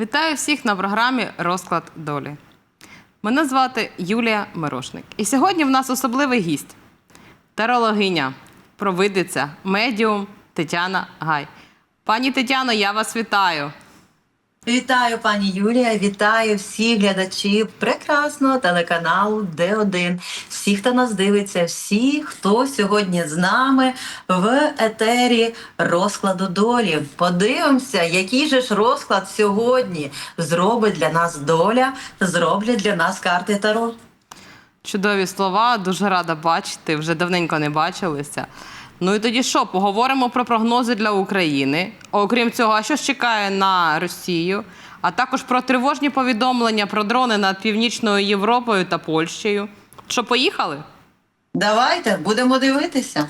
Вітаю всіх на програмі Розклад долі. Мене звати Юлія Мирошник. І сьогодні в нас особливий гість тарологиня, провидиця, медіум Тетяна Гай. Пані Тетяно, я вас вітаю. Вітаю, пані Юлія, вітаю всіх глядачів прекрасного телеканалу Д1. Всі, хто нас дивиться, всі, хто сьогодні з нами в етері розкладу долі. Подивимося, який же ж розклад сьогодні зробить для нас доля, зроблять для нас карти Таро. Чудові слова, дуже рада бачити, вже давненько не бачилися. Ну і тоді що, поговоримо про прогнози для України. Окрім цього, а що ж чекає на Росію, а також про тривожні повідомлення про дрони над Північною Європою та Польщею. Що, поїхали? Давайте будемо дивитися.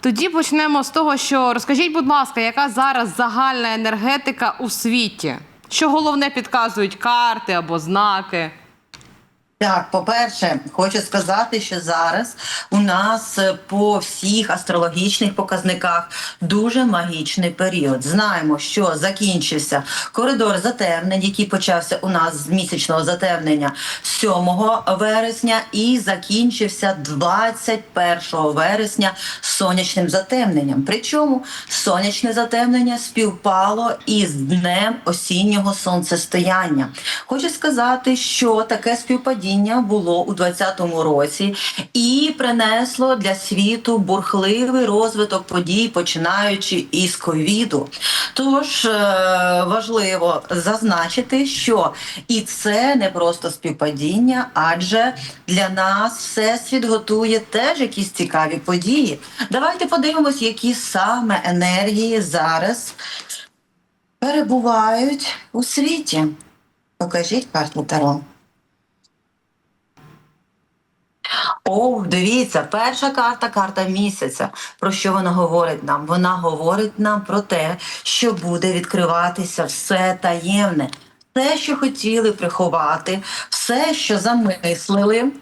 Тоді почнемо з того, що розкажіть, будь ласка, яка зараз загальна енергетика у світі? Що головне підказують карти або знаки? Так, по-перше, хочу сказати, що зараз у нас е, по всіх астрологічних показниках дуже магічний період. Знаємо, що закінчився коридор затемнень, який почався у нас з місячного затемнення 7 вересня, і закінчився 21 вересня сонячним затемненням. Причому сонячне затемнення співпало із днем осіннього сонцестояння. Хочу сказати, що таке співпадіння було у 2020 році і принесло для світу бурхливий розвиток подій, починаючи із ковіду. Тож е, важливо зазначити, що і це не просто співпадіння, адже для нас всесвіт готує теж якісь цікаві події. Давайте подивимось, які саме енергії зараз перебувають у світі. Покажіть карту Таро. О, дивіться, перша карта карта місяця. Про що вона говорить нам? Вона говорить нам про те, що буде відкриватися все таємне, все, що хотіли приховати, все, що замислили,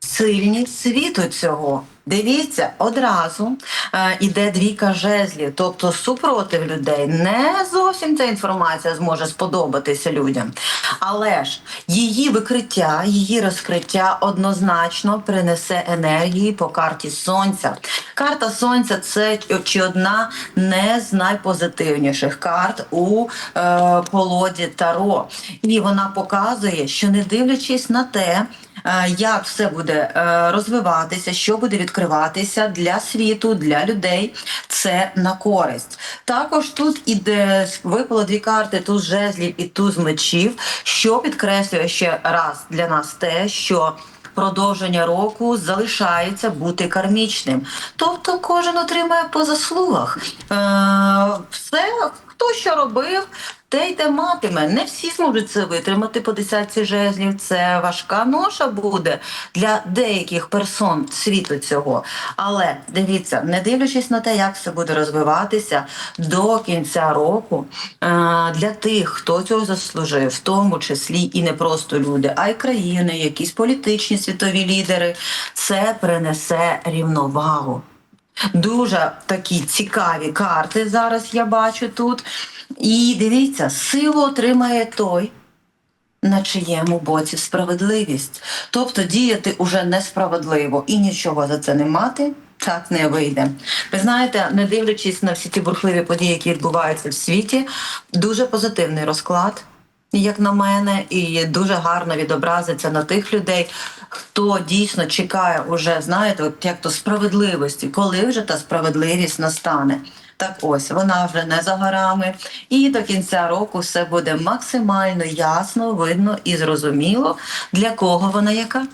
сильність світу цього. Дивіться, одразу е, іде двійка жезлів, тобто супротив людей. Не зовсім ця інформація зможе сподобатися людям. Але ж її викриття, її розкриття однозначно принесе енергії по карті сонця. Карта сонця це чи одна не з найпозитивніших карт у е, колоді Таро. І вона показує, що не дивлячись на те, як все буде е, розвиватися, що буде відкриватися для світу, для людей, це на користь. Також тут іде випало дві карти: туз жезлів і туз мечів, що підкреслює ще раз для нас те, що продовження року залишається бути кармічним. Тобто кожен отримає по заслугах. Е, все, хто що робив, те й те матиме. Не всі зможуть це витримати по десятці жезлів. Це важка ноша буде для деяких персон світу цього. Але дивіться, не дивлячись на те, як все буде розвиватися до кінця року, е, для тих, хто цього заслужив, в тому числі і не просто люди, а й країни, якісь політичні світові лідери, це принесе рівновагу. Дуже такі цікаві карти зараз я бачу тут. І дивіться, силу отримає той, на чиєму боці справедливість. Тобто діяти уже несправедливо і нічого за це не мати. Так не вийде. Ви знаєте, не дивлячись на всі ті бурхливі події, які відбуваються в світі, дуже позитивний розклад, як на мене, і дуже гарно відобразиться на тих людей, хто дійсно чекає уже, знаєте, от як то справедливості, коли вже та справедливість настане. Так ось вона вже не за горами, і до кінця року все буде максимально ясно, видно і зрозуміло, для кого вона яка.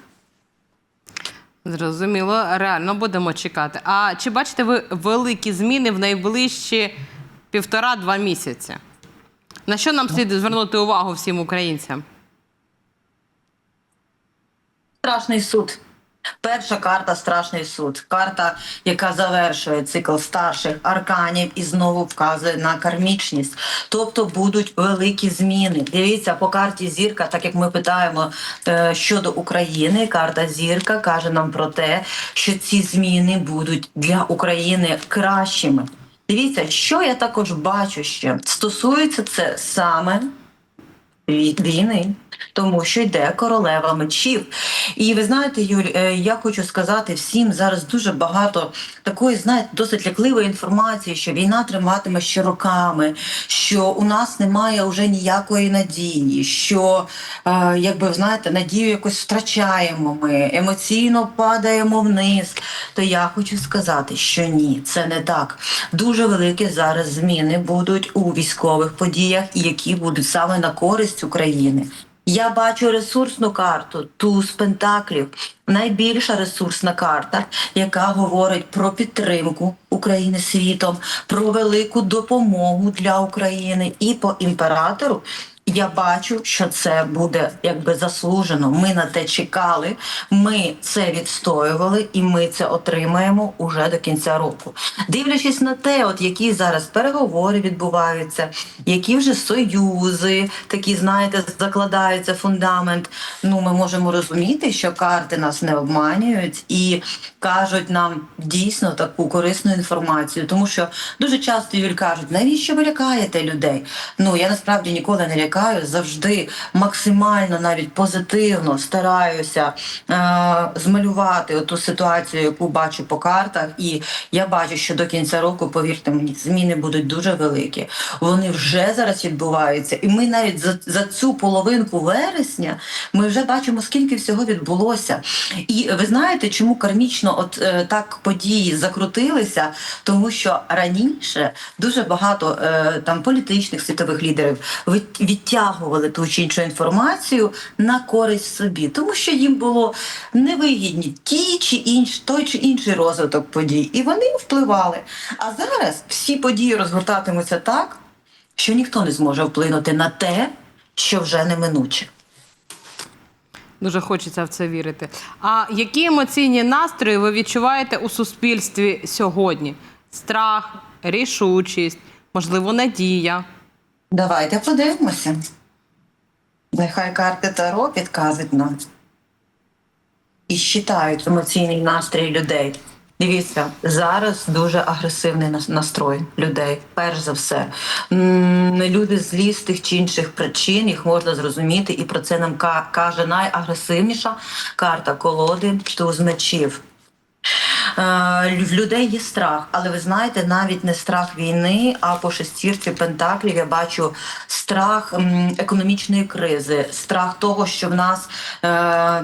Зрозуміло, реально будемо чекати. А чи бачите ви великі зміни в найближчі півтора-два місяці? На що нам слід звернути увагу всім українцям? Страшний суд. Перша карта страшний суд. Карта, яка завершує цикл старших арканів і знову вказує на кармічність. Тобто будуть великі зміни. Дивіться, по карті зірка, так як ми питаємо е, щодо України, карта зірка каже нам про те, що ці зміни будуть для України кращими. Дивіться, що я також бачу ще стосується це саме війни тому що йде королева мечів. І ви знаєте, Юль, е, я хочу сказати всім зараз дуже багато такої, знаєте, досить лякливої інформації, що війна триматиме ще роками, що у нас немає вже ніякої надії, що е, якби знаєте, надію якось втрачаємо ми, емоційно падаємо вниз. То я хочу сказати, що ні, це не так. Дуже великі зараз зміни будуть у військових подіях, які будуть саме на користь України. Я бачу ресурсну карту туз пентаклів, найбільша ресурсна карта, яка говорить про підтримку України світом, про велику допомогу для України і по імператору. Я бачу, що це буде якби заслужено. Ми на те чекали, ми це відстоювали, і ми це отримаємо уже до кінця року. Дивлячись на те, от які зараз переговори відбуваються, які вже союзи, такі знаєте, закладаються фундамент. Ну, ми можемо розуміти, що карти нас не обманюють і кажуть нам дійсно таку корисну інформацію, тому що дуже часто Юль кажуть, навіщо ви лякаєте людей? Ну я насправді ніколи не лякаю, завжди максимально навіть позитивно стараюся е- змалювати ту ситуацію, яку бачу по картах. І я бачу, що до кінця року, повірте мені, зміни будуть дуже великі. Вони вже зараз відбуваються, і ми навіть за, за цю половинку вересня ми вже бачимо, скільки всього відбулося. І ви знаєте, чому кармічно от е, так події закрутилися? Тому що раніше дуже багато е, там політичних світових лідерів від- відтягували ту чи іншу інформацію на користь собі, тому що їм було невигідні ті чи інші той чи інший розвиток подій, і вони впливали. А зараз всі події розгортатимуться так, що ніхто не зможе вплинути на те, що вже неминуче. Дуже хочеться в це вірити. А які емоційні настрої ви відчуваєте у суспільстві сьогодні? Страх, рішучість, можливо, надія. Давайте подивимося. Нехай карти Таро підказують нам і щитають емоційний настрій людей. Дивіться, зараз дуже агресивний настрой людей. Перш за все, люди злі з тих чи інших причин їх можна зрозуміти, і про це нам каже найагресивніша карта колоди туз мечів. Е, В людей є страх, але ви знаєте, навіть не страх війни, а по шестірці пентаклів я бачу страх економічної кризи, страх того, що в нас е,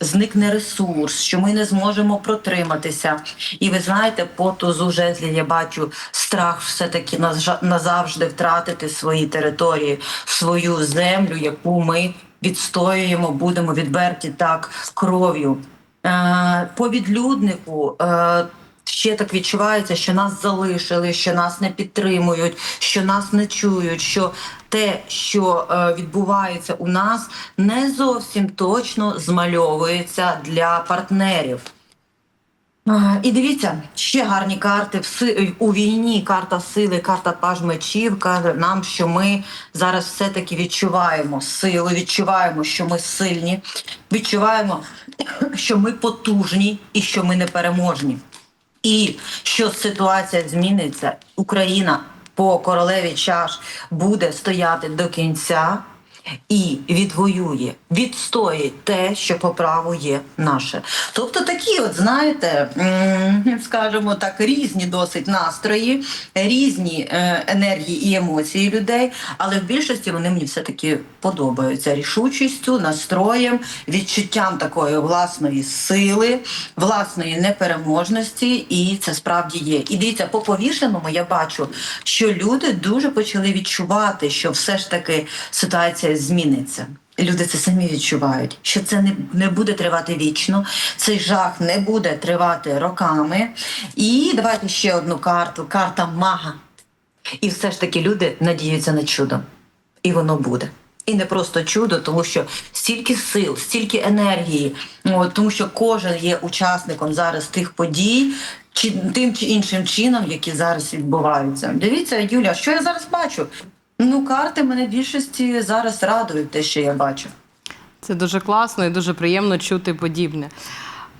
зникне ресурс, що ми не зможемо протриматися. І ви знаєте, по тузу жезлів я бачу страх все-таки назавжди втратити свої території, свою землю, яку ми відстоюємо, будемо відверті так кров'ю. Е, по відлюднику е, ще так відчувається, що нас залишили, що нас не підтримують, що нас не чують, що те, що е, відбувається у нас, не зовсім точно змальовується для партнерів. І дивіться, ще гарні карти у війні. Карта сили, карта паж мечів каже нам, що ми зараз все-таки відчуваємо силу, відчуваємо, що ми сильні, відчуваємо, що ми потужні і що ми непереможні. І що ситуація зміниться, Україна по королеві чаш буде стояти до кінця і відвоює, відстоїть те, що по праву є наше. Тобто такі, от знаєте, скажімо так, різні досить настрої, різні е, енергії і емоції людей, але в більшості вони мені все таки подобаються рішучістю, настроєм, відчуттям такої власної сили, власної непереможності, і це справді є. І дивіться, по повішеному я бачу, що люди дуже почали відчувати, що все ж таки ситуація зміниться. Люди це самі відчувають, що це не, не буде тривати вічно, цей жах не буде тривати роками. І давайте ще одну карту: карта мага. І все ж таки люди надіються на чудо. І воно буде. І не просто чудо, тому що стільки сил, стільки енергії, тому що кожен є учасником зараз тих подій, чи тим чи іншим чином, які зараз відбуваються. Дивіться, Юля, що я зараз бачу? Ну, карти мене в більшості зараз радують те, що я бачу. Це дуже класно і дуже приємно чути подібне.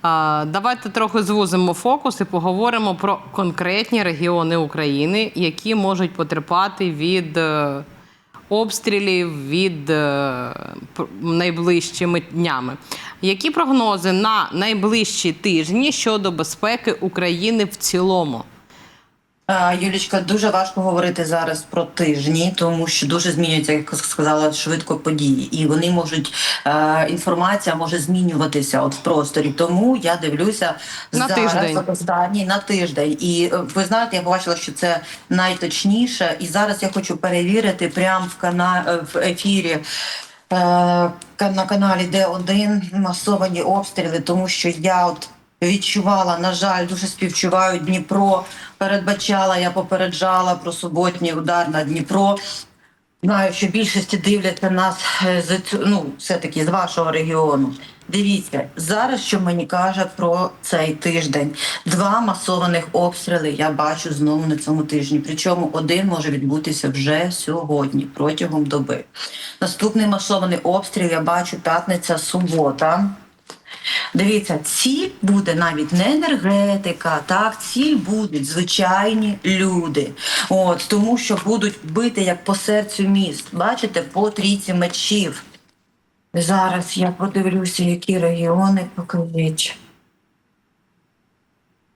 А, давайте трохи звузимо фокус і поговоримо про конкретні регіони України, які можуть потерпати від е, обстрілів від е, найближчими днями. Які прогнози на найближчі тижні щодо безпеки України в цілому? Юлічка, дуже важко говорити зараз про тижні, тому що дуже змінюються, як сказала, швидко події, і вони можуть е, інформація може змінюватися от в просторі. Тому я дивлюся На зараз тиждень. останній на тиждень. І е, ви знаєте, я побачила, що це найточніше. І зараз я хочу перевірити прямо в кана е, в ефірі. На каналі Д1 масовані обстріли, тому що я от відчувала, на жаль, дуже співчуваю Дніпро. Передбачала, я попереджала про суботній удар на Дніпро. Знаю, що більшості дивляться нас е, з ну, все-таки з вашого регіону. Дивіться, зараз що мені каже про цей тиждень. Два масованих обстріли я бачу знову на цьому тижні. Причому один може відбутися вже сьогодні, протягом доби. Наступний масований обстріл я бачу п'ятниця, субота. Дивіться, ціль буде навіть не енергетика, так ціль будуть звичайні люди. От тому, що будуть бити як по серцю міст. Бачите, по трійці мечів. Зараз я подивлюся, які регіони покажіть.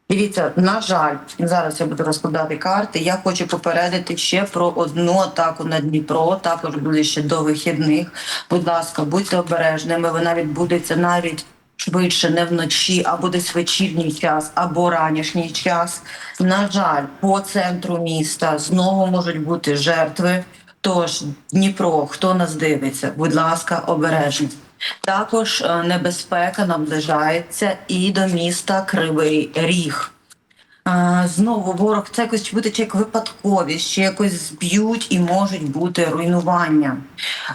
Дивіться, на жаль, зараз я буду розкладати карти. Я хочу попередити ще про одну атаку на Дніпро, також буде ще до вихідних. Будь ласка, будьте обережними. Вона відбудеться навіть швидше, не вночі, або десь вечірній час, або ранішній час. На жаль, по центру міста знову можуть бути жертви. Тож, Дніпро, хто нас дивиться, будь ласка, обережно. Також е, небезпека наближається і до міста Кривий Ріг. Знову ворог це якось буде чи як випадковість, ще якось зб'ють і можуть бути руйнування.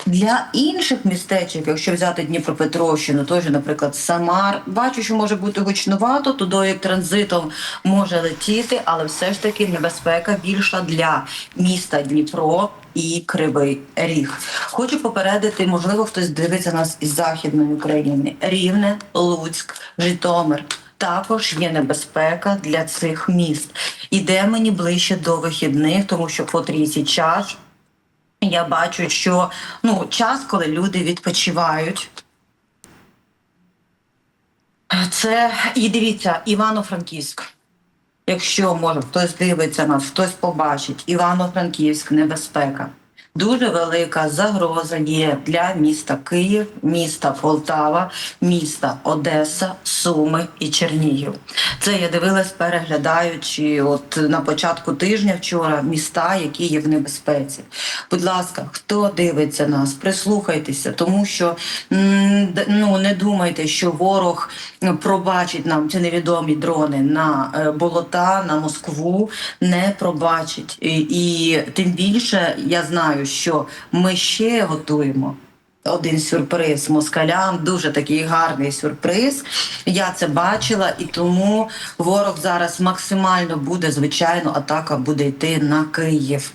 Для інших містечок, якщо взяти Дніпропетровщину, же, наприклад, Самар, бачу, що може бути гучнувато, туди як транзитом може летіти, але все ж таки небезпека більша для міста Дніпро і Кривий Ріг. Хочу попередити, можливо, хтось дивиться нас із Західної України. Рівне, Луцьк, Житомир. Також є небезпека для цих міст. Іде мені ближче до вихідних, тому що по трійці чаш я бачу, що ну, час, коли люди відпочивають. Це і дивіться, Івано-Франківськ. Якщо може хтось дивиться нас, хтось побачить, Івано-Франківськ, небезпека. Дуже велика загроза є для міста Київ, міста Полтава, міста Одеса, Суми і Чернігів. Це я дивилась, переглядаючи от на початку тижня вчора міста, які є в небезпеці. Будь ласка, хто дивиться нас, прислухайтеся, тому що ну не думайте, що ворог ну, пробачить нам ці невідомі дрони на е, болота, на Москву, не пробачить. І, і тим більше я знаю, що ми ще готуємо. Один сюрприз москалям, дуже такий гарний сюрприз. Я це бачила, і тому ворог зараз максимально буде, звичайно, атака буде йти на Київ.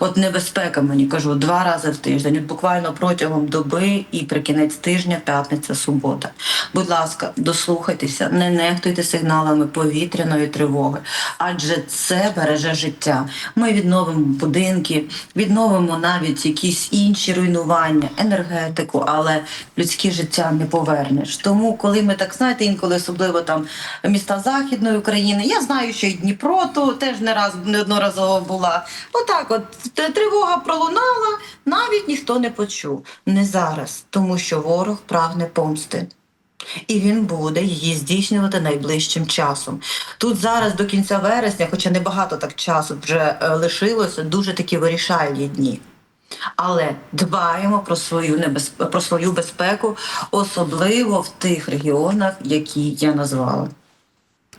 От небезпека мені кажу два рази в тиждень, буквально протягом доби і при кінець тижня, п'ятниця, субота. Будь ласка, дослухайтеся, не нехтуйте сигналами повітряної тривоги, адже це береже життя. Ми відновимо будинки, відновимо навіть якісь інші руйнування, енергетику, але людське життя не повернеш. Тому, коли ми так знаєте, інколи особливо там міста Західної України, я знаю, що і Дніпро то теж не раз неодноразово була. Отак, от тривога пролунала, навіть ніхто не почув. Не зараз, тому що ворог прагне помсти. І він буде її здійснювати найближчим часом. Тут зараз до кінця вересня, хоча небагато так часу вже е, лишилося, дуже такі вирішальні дні. Але дбаємо про свою небезп... про свою безпеку, особливо в тих регіонах, які я назвала.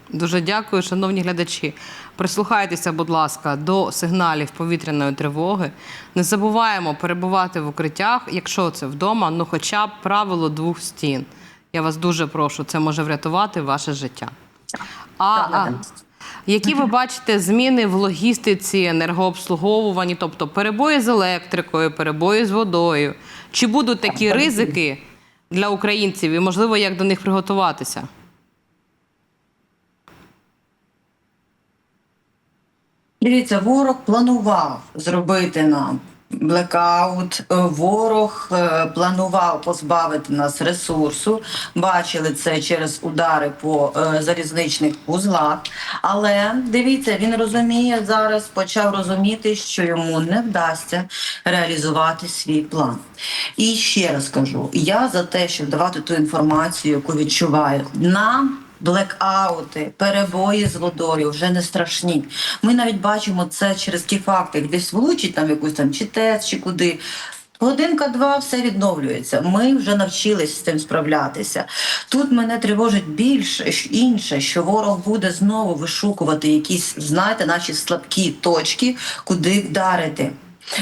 Дуже дякую, шановні глядачі. Прислухайтеся, будь ласка, до сигналів повітряної тривоги. Не забуваємо перебувати в укриттях, якщо це вдома, ну хоча б правило двох стін. Я вас дуже прошу, це може врятувати ваше життя. А, а які ви бачите зміни в логістиці, енергообслуговуванні, тобто перебої з електрикою, перебої з водою? Чи будуть такі ризики для українців і, можливо, як до них приготуватися? Дивіться, ворог планував зробити нам Блекаут, Е, ворог е, планував позбавити нас ресурсу. Бачили це через удари по е, залізничних вузлах. Але дивіться, він розуміє зараз, почав розуміти, що йому не вдасться реалізувати свій план. І ще раз кажу: я за те, щоб давати ту інформацію, яку відчуваю. Нам Блекаути, перебої з водою вже не страшні. Ми навіть бачимо це через ті факти, десь влучить там якусь там чи ТЕЦ, чи куди. Годинка-два все відновлюється. Ми вже навчились з цим справлятися. Тут мене тривожить більше інше, що ворог буде знову вишукувати якісь, знаєте, наші слабкі точки, куди вдарити.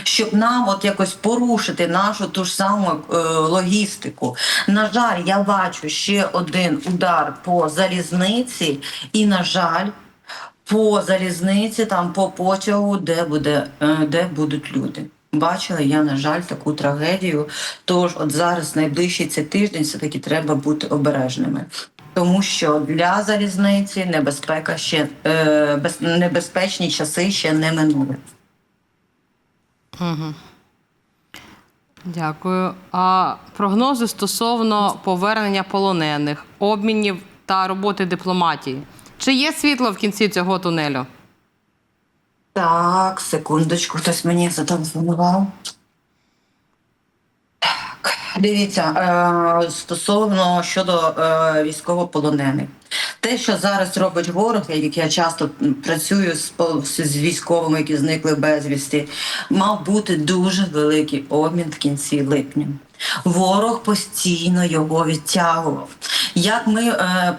Щоб нам от якось порушити нашу ту ж саму е, логістику. На жаль, я бачу ще один удар по залізниці, і на жаль, по залізниці, там по потягу, де буде, е, де будуть люди. Бачила я, на жаль, таку трагедію. Тож, от зараз найближчий цей тиждень все-таки треба бути обережними. Тому що для залізниці небезпека ще е, без, небезпечні часи ще не минули. Дякую. А прогнози стосовно повернення полонених, обмінів та роботи дипломатії. Чи є світло в кінці цього тунелю? Так, секундочку, хтось мені зателефонував. Так, дивіться, е, стосовно щодо е, військовополонених. Те, що зараз робить ворог, як я часто працюю з, з військовими, які зникли безвісти, мав бути дуже великий обмін в кінці липня. Ворог постійно його відтягував. Як ми е,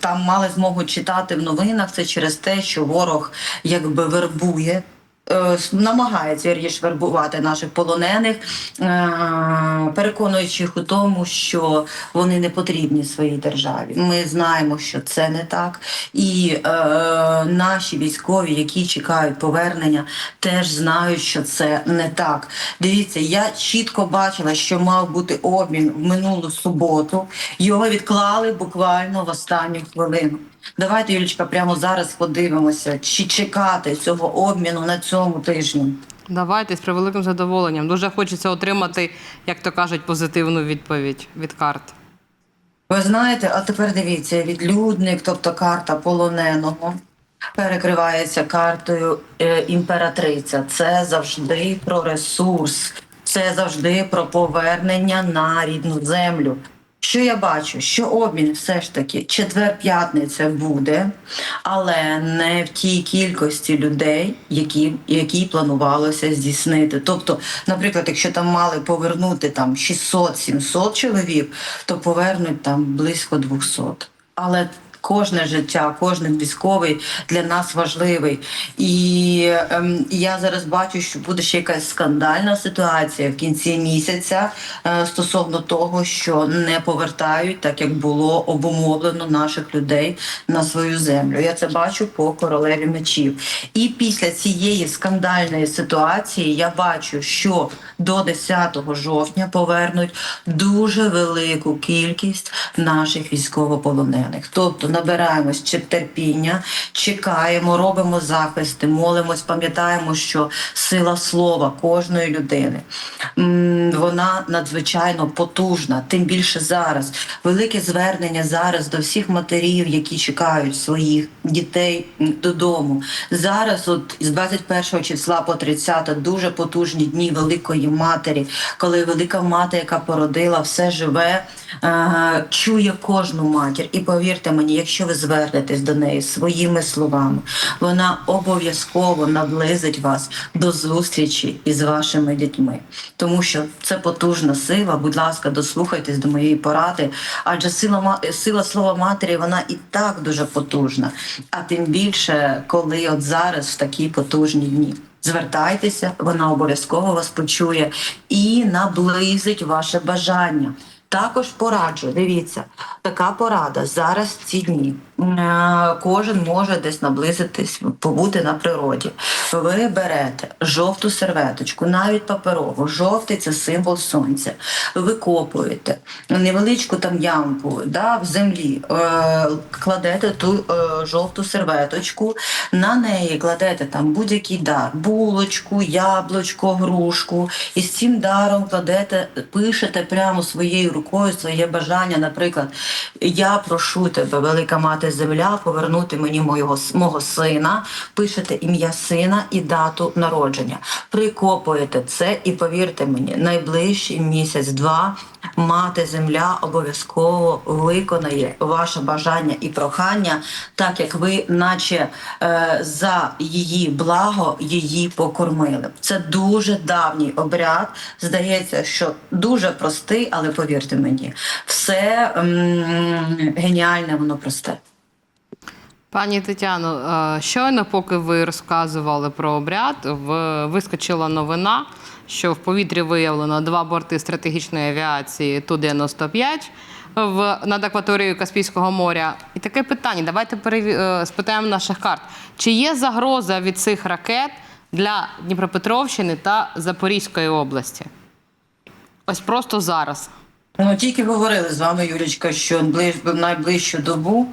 там мали змогу читати в новинах, це через те, що ворог якби вербує. Е, Намагається вірніше вербувати наших полонених, е, переконуючи їх у тому, що вони не потрібні своїй державі. Ми знаємо, що це не так. І е, наші військові, які чекають повернення, теж знають, що це не так. Дивіться, я чітко бачила, що мав бути обмін в минулу суботу. Його відклали буквально в останню хвилину. Давайте, Юлічка, прямо зараз подивимося, чи чекати цього обміну на цьому тижні. Давайте з превеликим задоволенням. Дуже хочеться отримати, як то кажуть, позитивну відповідь від карт. Ви знаєте, а тепер дивіться, відлюдник, тобто карта полоненого, перекривається картою е, імператриця. Це завжди про ресурс, це завжди про повернення на рідну землю. Що я бачу? Що обмін все ж таки четвер-п'ятниця буде, але не в тій кількості людей, які, які планувалося здійснити. Тобто, наприклад, якщо там мали повернути там 600-700 чоловік, то повернуть там близько 200. Але Кожне життя, кожен військовий для нас важливий. І ем, я зараз бачу, що буде ще якась скандальна ситуація в кінці місяця е, стосовно того, що не повертають, так як було обумовлено наших людей на свою землю. Я це бачу по королеві мечів. І після цієї скандальної ситуації я бачу, що до 10 жовтня повернуть дуже велику кількість наших військовополонених. Тобто набираємось чи терпіння, чекаємо, робимо захисти, молимось, пам'ятаємо, що сила слова кожної людини вона надзвичайно потужна. Тим більше зараз. Велике звернення зараз до всіх матерів, які чекають своїх дітей додому. Зараз, от з 21 числа по 30 дуже потужні дні Великої Матері, коли велика мати, яка породила все живе, е, чує кожну матір. І повірте мені, якщо ви звернетесь до неї своїми словами, вона обов'язково наблизить вас до зустрічі із вашими дітьми, тому що це потужна сила. Будь ласка, дослухайтесь до моєї поради, адже сила сила слова матері вона і так дуже потужна. А тим більше, коли от зараз в такі потужні дні. Звертайтеся, вона обов'язково вас почує і наблизить ваше бажання. Також пораджу, дивіться, така порада зараз в ці дні. Е, Кожен може десь наблизитись, побути на природі. Ви берете жовту серветочку, навіть паперову. Жовтий це символ сонця. Викопуєте невеличку там ямку да, в землі, е, кладете ту е, жовту серветочку, на неї кладете там будь-який дар, булочку, яблучко, грушку. І з цим даром кладете, пишете прямо своєю рукою своє бажання. Наприклад, я прошу тебе, велика мати земля, повернути мені мого, мого сина, пишете ім'я сина і дату народження. Прикопуєте це і повірте мені, найближчий місяць-два мати земля обов'язково виконає ваше бажання і прохання, так як ви, наче е, за її благо, її покормили. Це дуже давній обряд. Здається, що дуже простий, але повірте мені, все м, геніальне, воно просте. Пані Тетяно, е, щойно, поки ви розказували про обряд, вискочила новина, що в повітрі виявлено два борти стратегічної авіації Ту-95 в над акваторією Каспійського моря. І таке питання: давайте е, спитаємо наших карт. Чи є загроза від цих ракет для Дніпропетровщини та Запорізької області? Ось просто зараз. Ну, тільки говорили з вами, Юлічка, що ближ, найближчу добу.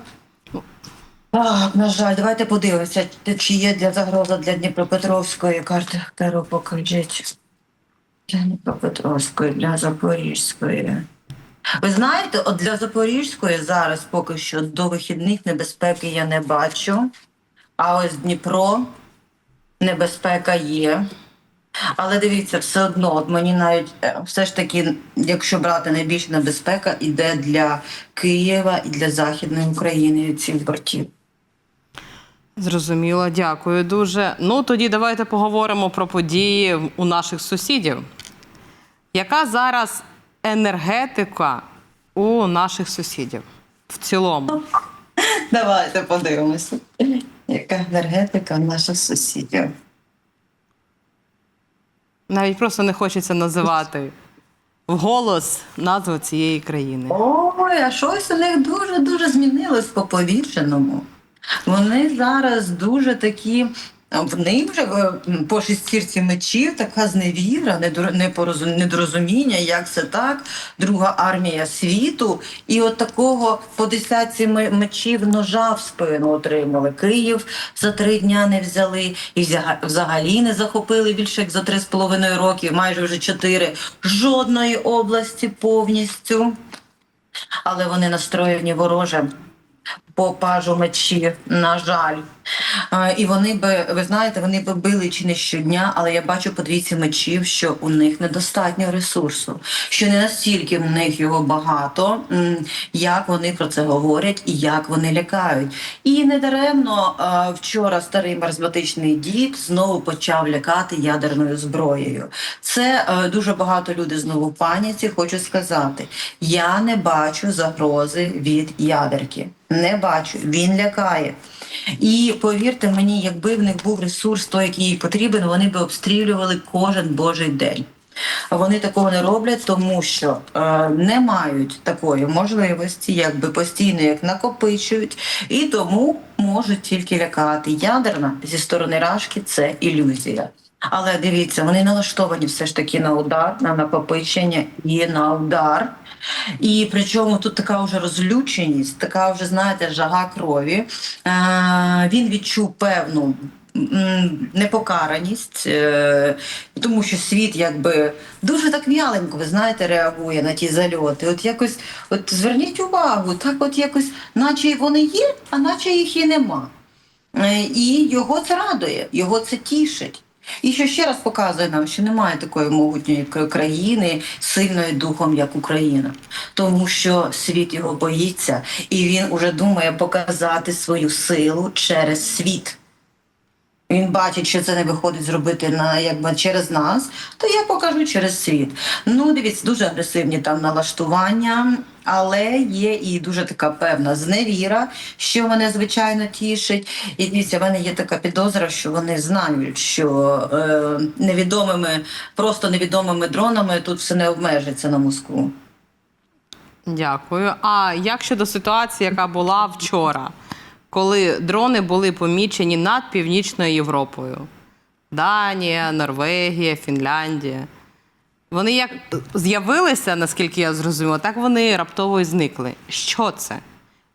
Так, на жаль, давайте подивимося, чи є для загроза для Дніпропетровської карти Таро покажіть. Для Дніпропетровської, для Запорізької. Ви знаєте, от для Запорізької зараз поки що до вихідних небезпеки я не бачу. А ось Дніпро небезпека є. Але дивіться, все одно, от мені навіть е, все ж таки, якщо брати найбільша небезпека, іде для Києва і для Західної України від цих бортів. Зрозуміло, дякую дуже. Ну тоді давайте поговоримо про події у наших сусідів. Яка зараз енергетика у наших сусідів в цілому? Давайте подивимося. Яка енергетика наших сусідів? Навіть просто не хочеться називати вголос назву цієї країни. Ой, а щось у них дуже дуже змінилось по повітряному. Вони зараз дуже такі. В них вже е, по шестірці мечів така зневіра, недорозуміння, як це так, друга армія світу. І от такого по десятці мечів ножа в спину отримали. Київ за три дня не взяли, і взагалі не захопили більше як за три з половиною роки, майже вже чотири. Жодної області повністю але вони настроєні вороже по пажу мечі, на жаль. Е, І вони би, ви знаєте, вони би били чи не щодня, але я бачу по двійці мечів, що у них недостатньо ресурсу, що не настільки в них його багато, як вони про це говорять і як вони лякають. І недаремно е, вчора старий маразматичний дід знову почав лякати ядерною зброєю. Це е, дуже багато людей знову в паніці. Хочу сказати, я не бачу загрози від ядерки. Не бачу, він лякає. І повірте мені, якби в них був ресурс, той, який потрібен, вони би обстрілювали кожен божий день. Вони такого не роблять, тому що е, не мають такої можливості, якби постійно як накопичують, і тому можуть тільки лякати. Ядерна зі сторони Рашки це ілюзія. Але дивіться, вони налаштовані все ж таки на удар, на накопичення і на удар. І причому тут така вже розлюченість, така вже, знаєте, жага крові. Е, він відчув певну непокараність, е, тому що світ якби дуже так в'яленько, ви знаєте, реагує на ті зальоти. От якось, от зверніть увагу, так от якось, наче вони є, а наче їх і нема. Е, І його це радує, його це тішить. І що ще раз показує нам, що немає такої могутньої країни, сильної духом, як Україна, тому що світ його боїться, і він уже думає показати свою силу через світ. Він бачить, що це не виходить зробити на якби через нас, то я покажу через світ. Ну, дивіться, дуже агресивні там налаштування, але є і дуже така певна зневіра, що мене звичайно тішить. І дивіться, в мене є така підозра, що вони знають, що е, невідомими, просто невідомими дронами тут все не обмежиться на Москву. Дякую. А як щодо ситуації, яка була вчора, коли дрони були помічені над Північною Європою? Данія, Норвегія, Фінляндія. Вони як з'явилися, наскільки я зрозуміла, так вони раптово і зникли. Що це?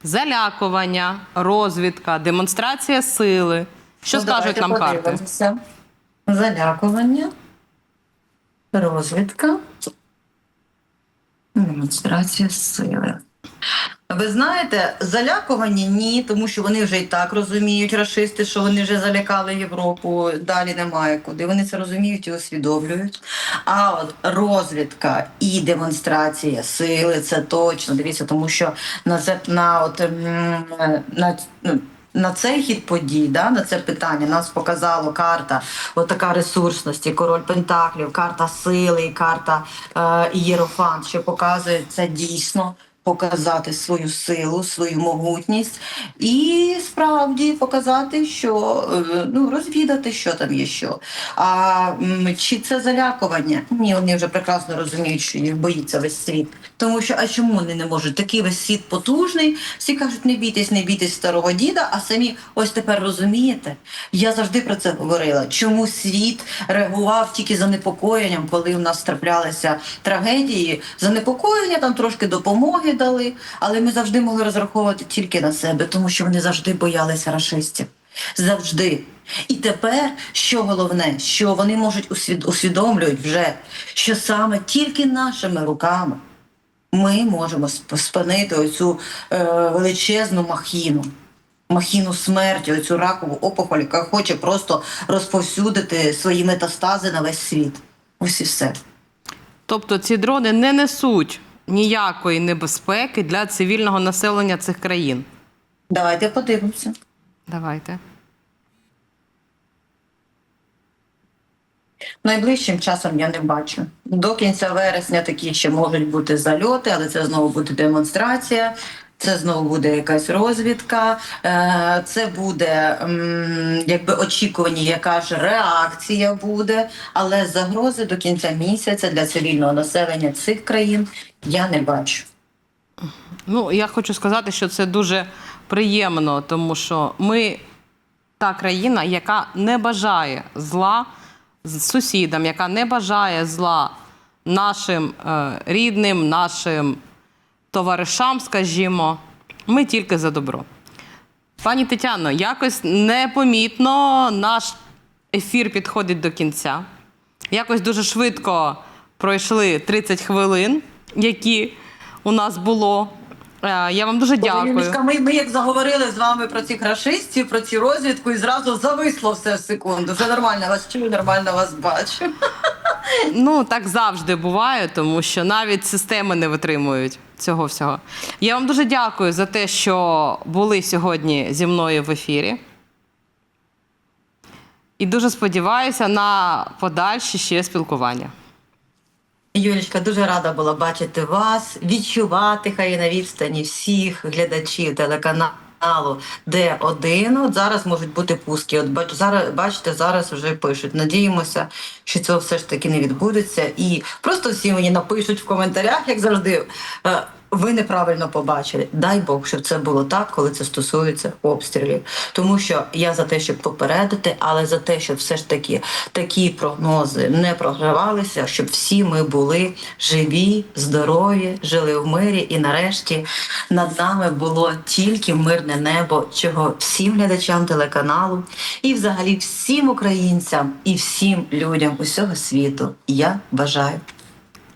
Залякування, розвідка, демонстрація сили. Що Ну, скажуть давайте нам карти? подивимося. Залякування, розвідка, демонстрація сили. Ви знаєте, залякування ні, тому що вони вже і так розуміють, расисти, що вони вже залякали Європу, далі немає куди. Вони це розуміють і усвідомлюють. А от розвідка і демонстрація сили це точно. Дивіться, тому що на це на от на, ну, на цей хід подій, да, на це питання нас показала карта, от така ресурсності, король Пентаклів, карта сили, карта е, Єрофант, що показує це дійсно показати свою силу, свою могутність і справді показати, що е, ну розвідати, що там є що. А чи це залякування? Ні, вони вже прекрасно розуміють, що їх боїться весь світ. Тому що а чому вони не можуть? Такий весь світ потужний. Всі кажуть, не бійтесь, не бійтесь старого діда. А самі ось тепер розумієте. Я завжди про це говорила. Чому світ реагував тільки занепокоєнням, коли у нас траплялися трагедії? Занепокоєння там трошки допомоги дали, але ми завжди могли розраховувати тільки на себе, тому що вони завжди боялися рашистів. Завжди. І тепер, що головне, що вони можуть усвід- усвідомлюють вже, що саме тільки нашими руками ми можемо спинити оцю е, величезну махіну. Махіну смерті, оцю ракову опухоль, яка хоче просто розповсюдити свої метастази на весь світ. Ось і все. Тобто ці дрони не несуть ніякої небезпеки для цивільного населення цих країн. Давайте подивимося. Давайте. Найближчим часом я не бачу. До кінця вересня такі ще можуть бути зальоти, але це знову буде демонстрація. Це знову буде якась розвідка, е, це буде якби очікування, яка ж реакція буде. Але загрози до кінця місяця для цивільного населення цих країн я не бачу. Ну, я хочу сказати, що це дуже приємно, тому що ми та країна, яка не бажає зла сусідам, яка не бажає зла нашим е, рідним, нашим товаришам, скажімо. Ми тільки за добро. Пані Тетяно, якось непомітно наш ефір підходить до кінця. Якось дуже швидко пройшли 30 хвилин, які у нас було. Е, Я вам дуже дякую. Юлічка, ми, ми як заговорили з вами про цих рашистів, про ці розвідку, і зразу зависло все в секунду. Вже нормально вас чую, нормально вас бачу. Ну, так завжди буває, тому що навіть системи не витримують цього всього. Я вам дуже дякую за те, що були сьогодні зі мною в ефірі. І дуже сподіваюся на подальші ще спілкування. Юлічка, дуже рада була бачити вас, відчувати хай на відстані всіх глядачів телеканалу Д1. От зараз можуть бути пуски. От бач, зараз бачите, зараз вже пишуть. Надіємося, що цього все ж таки не відбудеться. І просто всі мені напишуть в коментарях, як завжди. Ви неправильно побачили. Дай Бог, щоб це було так, коли це стосується обстрілів. Тому що я за те, щоб попередити, але за те, щоб все ж таки такі прогнози не програвалися, щоб всі ми були живі, здорові, жили в мирі, і нарешті над нами було тільки мирне небо, чого всім глядачам телеканалу і взагалі всім українцям і всім людям усього світу я бажаю.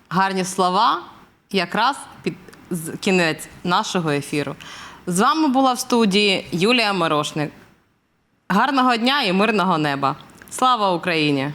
Гарні слова якраз кінець нашого ефіру. З вами була в студії Юлія Морошник. Гарного дня і мирного неба. Слава Україні!